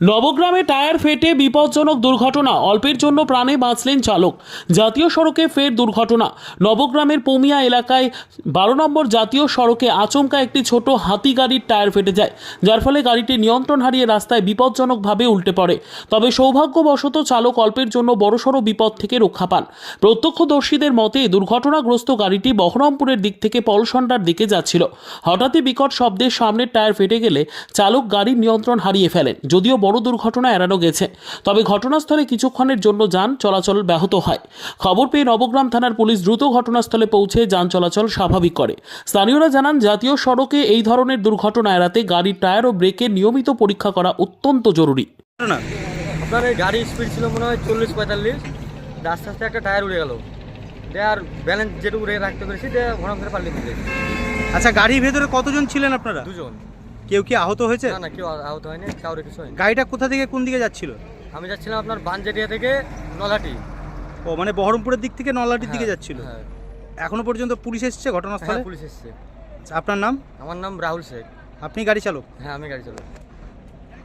নবগ্রামে tyre ফেটে বিপজ্জনক দুর্ঘটনা, অল্পের জন্য প্রাণে বাঁচলেন চালক। জাতীয় সড়কে ফের দুর্ঘটনা। নবগ্রামের পমিয়া এলাকায় বারো নম্বর জাতীয় সড়কে আচমকা একটি ছোট হাতি গাড়ির টায়ার ফেটে যায়, যার ফলে গাড়িটি নিয়ন্ত্রণ হারিয়ে রাস্তায় বিপজ্জনকভাবে উল্টে পড়ে। তবে সৌভাগ্যবশত চালক অল্পের জন্য বড়সড় বিপদ থেকে রক্ষা পান। প্রত্যক্ষদর্শীদের মতে, দুর্ঘটনাগ্রস্ত গাড়িটি বহরমপুরের দিক থেকে পলসন্ডার দিকে যাচ্ছিল। হঠাৎই বিকট শব্দের সামনের টায়ার ফেটে গেলে চালক গাড়ির নিয়ন্ত্রণ হারিয়ে ফেলেন, যদিও বড় দুর্ঘটনা এড়ানো গেছে। তবে ঘটনাস্থলে কিছুক্ষণের জন্য যান চলাচল ব্যাহত হয়। খবর পেয়ে নবগ্রাম থানার পুলিশ দ্রুত ঘটনাস্থলে পৌঁছে যান চলাচল স্বাভাবিক করে। স্থানীয়রা জানান জাতীয় সড়কে এই ধরনের দুর্ঘটনা এড়াতে গাড়ির টায়ার ও ব্রেকের নিয়মিত পরীক্ষা করা অত্যন্ত জরুরি। না আপনার এই গাড়ির স্পিড ছিল মনে হয় চল্লিশ পঁয়তাল্লিশ। আস্তে আস্তে একটা টায়ার উড়ে গেল। দিয়ে আর ব্যালেন্স যেটুকু রাখতে পেরেছি দিয়ে ঘোড়া করে পাল্টে আচ্ছা গাড়ির ভেতরে কতজন ছিলেন আপনারা? দুজন। কেউ কি আহত হয়েছে? না না কেউ আহত হয়নি কাউরে কিছু হয়নি। গাড়িটা কোথা থেকে কোন দিকে যাচ্ছিল? আমি যাচ্ছিলাম আপনার বানজেরিয়া থেকে নলহাটি। ও মানে বহরমপুরের দিক থেকে নলহাটির দিকে হ্যাঁ, যাচ্ছিল? হ্যাঁ। এখনও পর্যন্ত পুলিশ এসেছে হ্যাঁ ঘটনাস্থলে পুলিশ এসছে। আচ্ছা, আপনার নাম? আমার নাম রাহুল শেখ। আপনি গাড়ি চালক? হ্যাঁ আমি গাড়ি চালাই